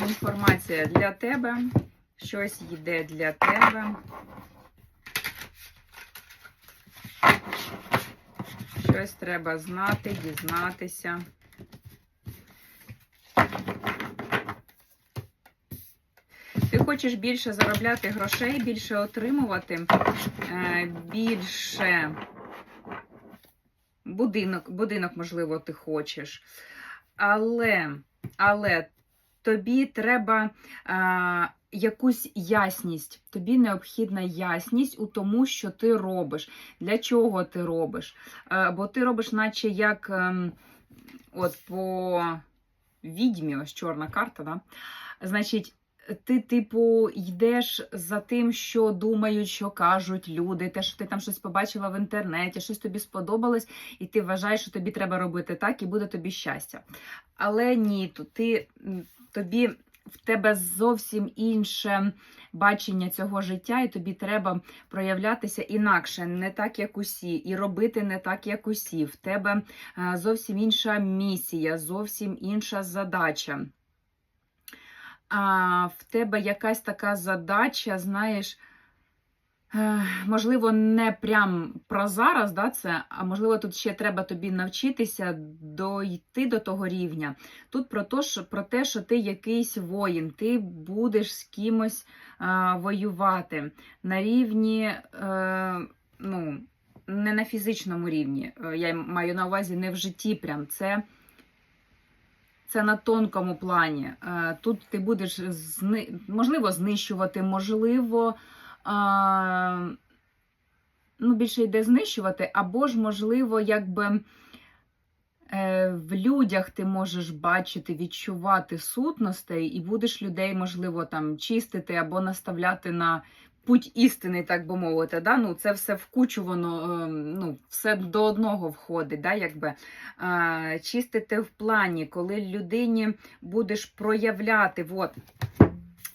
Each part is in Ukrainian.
інформація для тебе. Щось йде для тебе. Щось треба знати, дізнатися. Ти хочеш більше заробляти грошей, більше отримувати, е, більше будинок, будинок, можливо, ти хочеш. Але, але тобі треба а, якусь ясність. Тобі необхідна ясність у тому, що ти робиш, для чого ти робиш. А, бо ти робиш, наче як ем, от по відьмі, ось чорна карта, да? значить. Ти, типу, йдеш за тим, що думають, що кажуть люди, те, що ти там щось побачила в інтернеті, щось тобі сподобалось, і ти вважаєш, що тобі треба робити так, і буде тобі щастя. Але ні, то ти тобі в тебе зовсім інше бачення цього життя, і тобі треба проявлятися інакше, не так, як усі, і робити не так, як усі. В тебе е, зовсім інша місія, зовсім інша задача. А в тебе якась така задача, знаєш, е, можливо, не прям про зараз, да, це, а можливо, тут ще треба тобі навчитися дойти до того рівня. Тут про те, що, про те, що ти якийсь воїн, ти будеш з кимось а, воювати на рівні, е, ну, не на фізичному рівні. Е, Я маю на увазі не в житті, прям це. Це на тонкому плані. Е, Тут ти будеш можливо знищувати, можливо, ну, більше йде знищувати, або ж, можливо, якби е, в людях ти можеш бачити, відчувати сутностей, і будеш людей, можливо, там чистити або наставляти на путь істини, так би мовити. Да? Ну, це все в воно е, ну, все до одного входить. Да? Якби. А, чистити в плані, коли людині будеш проявляти, от,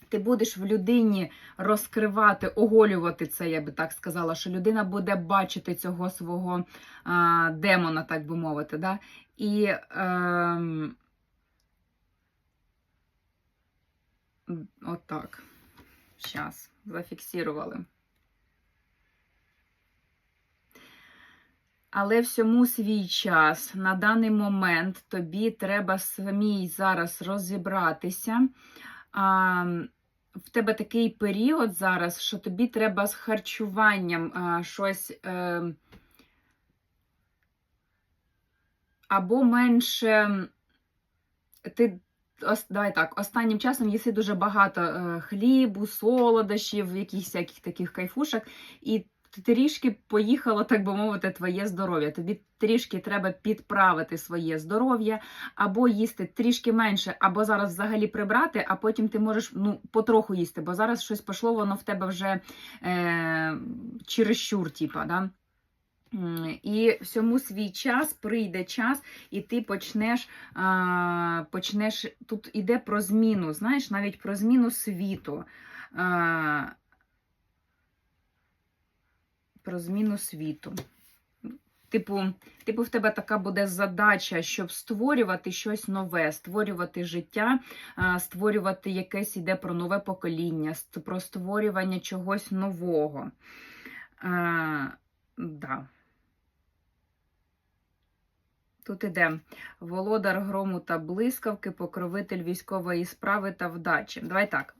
ти будеш в людині розкривати, оголювати це, я би так сказала, що людина буде бачити цього свого а, демона, так би мовити. Да? І ем, отак. Зараз, зафіксували. Але всьому свій час на даний момент тобі треба самій зараз розібратися. А, в тебе такий період зараз, що тобі треба з харчуванням а, щось е, або менше. Ти ос, давай так, останнім часом їси дуже багато е, хлібу, солодощів, якихось всяких таких кайфушок, і трішки поїхало, так би мовити, твоє здоров'я. Тобі трішки треба підправити своє здоров'я, або їсти трішки менше, або зараз взагалі прибрати, а потім ти можеш ну, потроху їсти, бо зараз щось пішло, воно в тебе вже е, чересчур, типа, да? І всьому свій час прийде час, і ти почнеш, а, почнеш тут іде про зміну, знаєш, навіть про зміну світу. А, про зміну світу. Типу, типу, в тебе така буде задача, щоб створювати щось нове, створювати життя, створювати якесь іде про нове покоління, про створювання чогось нового. А, да. Тут іде володар грому та блискавки, покровитель військової справи та вдачі. Давай так.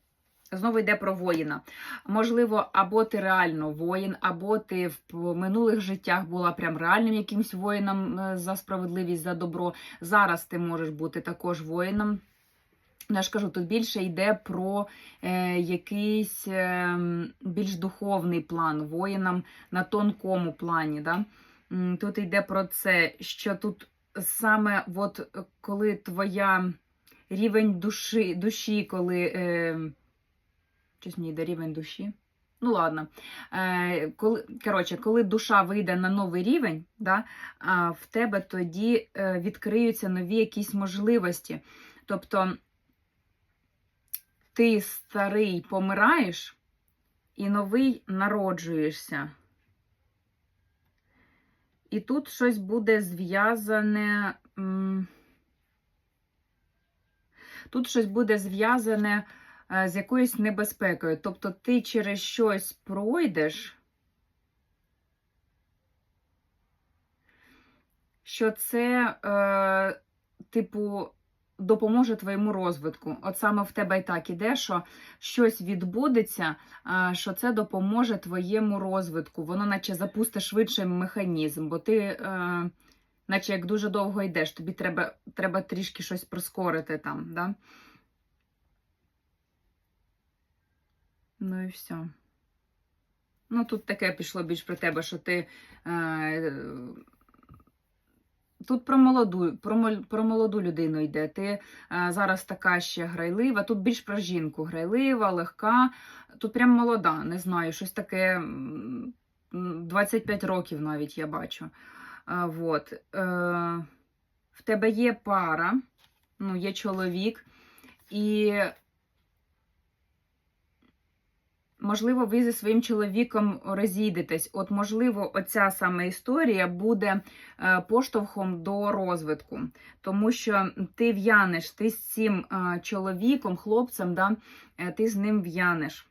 Знову йде про воїна. Можливо, або ти реально воїн, або ти в минулих життях була прям реальним якимсь воїном е, за справедливість, за добро. Зараз ти можеш бути також воїном. Ну, Я ж кажу, тут більше йде про е, якийсь е, більш духовний план воїнам на тонкому плані. Да? Тут йде про це, що тут саме от е, коли твоя рівень душі, душі коли. Е, щось мені йде рівень душі. Ну, ладно. Е, коли, коротше, коли душа вийде на новий рівень, да, а в тебе тоді е, відкриються нові якісь можливості. Тобто ти старий помираєш і новий народжуєшся. І тут щось буде зв'язане. Тут щось буде зв'язане е, з якоюсь небезпекою. Тобто ти через щось пройдеш, що це, е, типу, допоможе твоєму розвитку. От саме в тебе і так іде, що щось відбудеться, що це допоможе твоєму розвитку. Воно наче запусте швидше механізм, бо ти, е, наче як дуже довго йдеш, тобі треба, треба трішки щось прискорити там. Да? Ну і все. Ну, тут таке пішло більш про тебе, що ти. Е, Тут про молоду, про, про молоду людину йде. Ти е, зараз така ще грайлива. Тут більш про жінку грайлива, легка. Тут прям молода, не знаю, щось таке м, м, 25 років навіть я бачу. А, вот. Е, в тебе є пара, ну, є чоловік, і можливо, ви зі своїм чоловіком розійдетесь. От, можливо, оця саме історія буде е, поштовхом до розвитку, тому що ти в'янеш, ти з цим е, чоловіком, хлопцем, да, е, ти з ним в'янеш.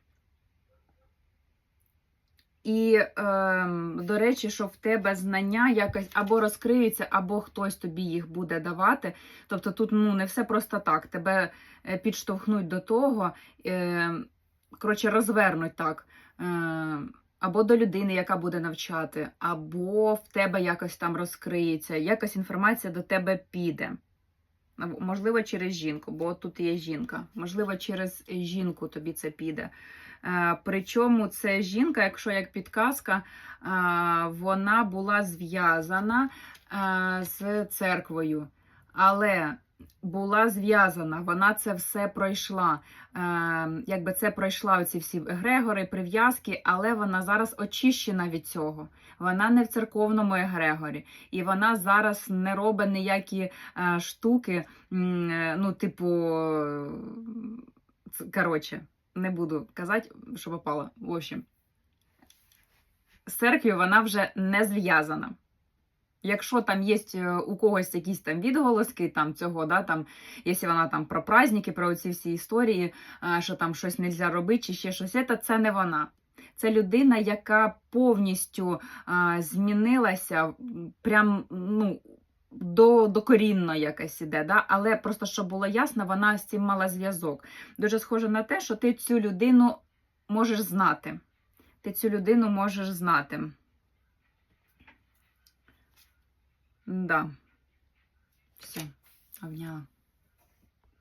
І, е, до речі, що в тебе знання якось або розкриються, або хтось тобі їх буде давати. Тобто тут ну, не все просто так. Тебе підштовхнуть до того, е, коротше, розвернуть так. Е, або до людини, яка буде навчати, або в тебе якось там розкриється, якась інформація до тебе піде. Можливо, через жінку, бо тут є жінка. Можливо, через жінку тобі це піде. Е, Причому це жінка, якщо як підказка, е, вона була зв'язана з церквою, але була зв'язана, вона це все пройшла. Е, Якби це пройшла оці всі егрегори, прив'язки, але вона зараз очищена від цього. Вона не в церковному егрегорі, і вона зараз не робить ніякі е, штуки, е, ну, типу, коротше не буду казати, що попало. В общем, з церквою вона вже не зв'язана. Якщо там є у когось якісь там відголоски там цього, да, там, якщо вона там про праздники, про ці всі історії, що там щось не можна робити, чи ще щось, це, це не вона. Це людина, яка повністю а, змінилася, прям, ну, до, докорінно якась іде, да? але просто щоб було ясно, вона з цим мала зв'язок. Дуже схоже на те, що ти цю людину можеш знати. Ти цю людину можеш знати. Да. Все, обняла.